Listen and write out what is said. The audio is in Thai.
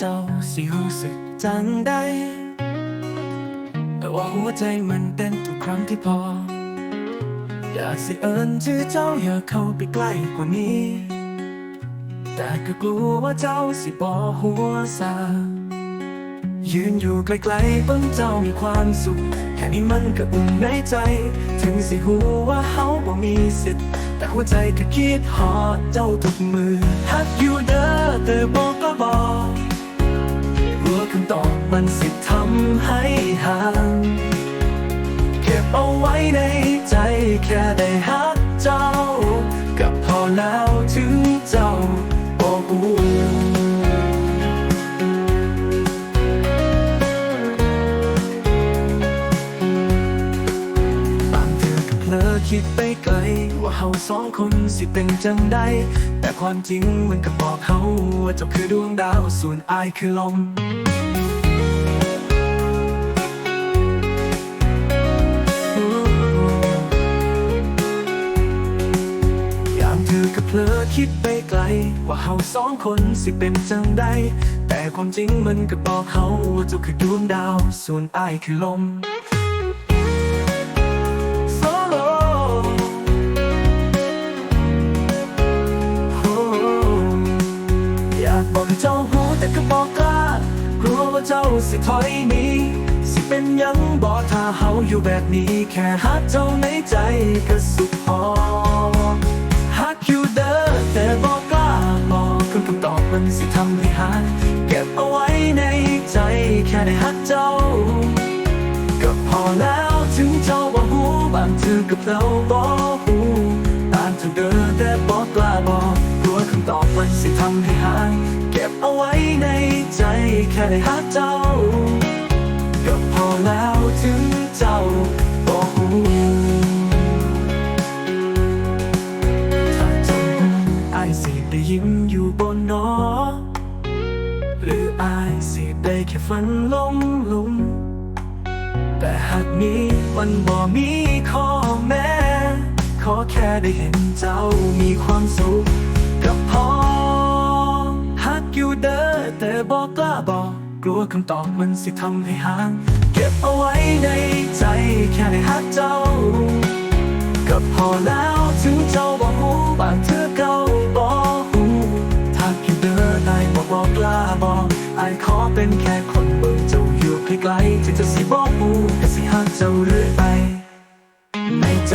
สิรู้สึกจังได้แต่ว่าหัวใจมันเต้นทุกครั้งที่พอ อยากสิเอิญชื่อเจ้าอย่าเข้าไปใกล้กว่านี้ แต่ก็กลัวว่าเจ้าสิบอหัวซายืนอยู่ไกลๆเบิ่งเจ้ามีความสุข แค่นี้มันก็อุ่นในใจ ถึงสิหูว่าเฮาบ่มีสิทธิ์ แต่หัวใจก็คิดฮอดเจ้าทุกมือฮักอยู่เด้อแต่บอกก็บอกรู้คำตอ มันสิทำให้ห่างเก็บเอาไว้ในใจแค่ได้ฮักเจ้า กับพอแล้วถึงเจ้าบอกหูบางเธอก็เพลอคิดไปไกลว่าเฮาสองคนสิเป็นจังได้แต่ความจริงมันก็บอกเขาว่าเจ้าคือดวงดาวส่วนอายคือลม คิดไปไกล ว่าเฮาสองคนสิเป็นจังได้แต่ความจริงมันก็บอกเขาว่าเจ้าคือดวงดาว ส่วนอายคือลม Solo โอ้อยากบอกเจ้าหูแต่ก็บอกกล้ากลัวว่าเจ้าสิถอยหนีสิเป็นยังบอกถ้าเฮาอยู่แบบนี้ แค่ฮักเจ้าในใจก็สุข มันสิทำให้หายเก็บเอาไว้ในใจแค่ได้ฮักเจ้า ก็พอแล้วถึงเจ้าบอกหูบางเธอกับเราบอกหูอ่านเธอเดินแต่บอกกล้าบอกกลัวคำตอบมันสิทำให้หายเก็บเอาไว้ในใจแค่ได้หาเจ้า ก็พอแล้ว แค่ฝันลงลุม แต่หากมีวันบ่มีข้อแม้ ขอแค่ได้เห็นเจ้ามีความสุขกับพอหักอยู่เด้อแต่บอกกล้าบอกกลัวคำตอบมันสิทำให้ห่าง เก็บเอาไว้ในใจแค่ได้หักเจ้า ก็พอแล้วถึงเจ้า เสมอไป ในใจ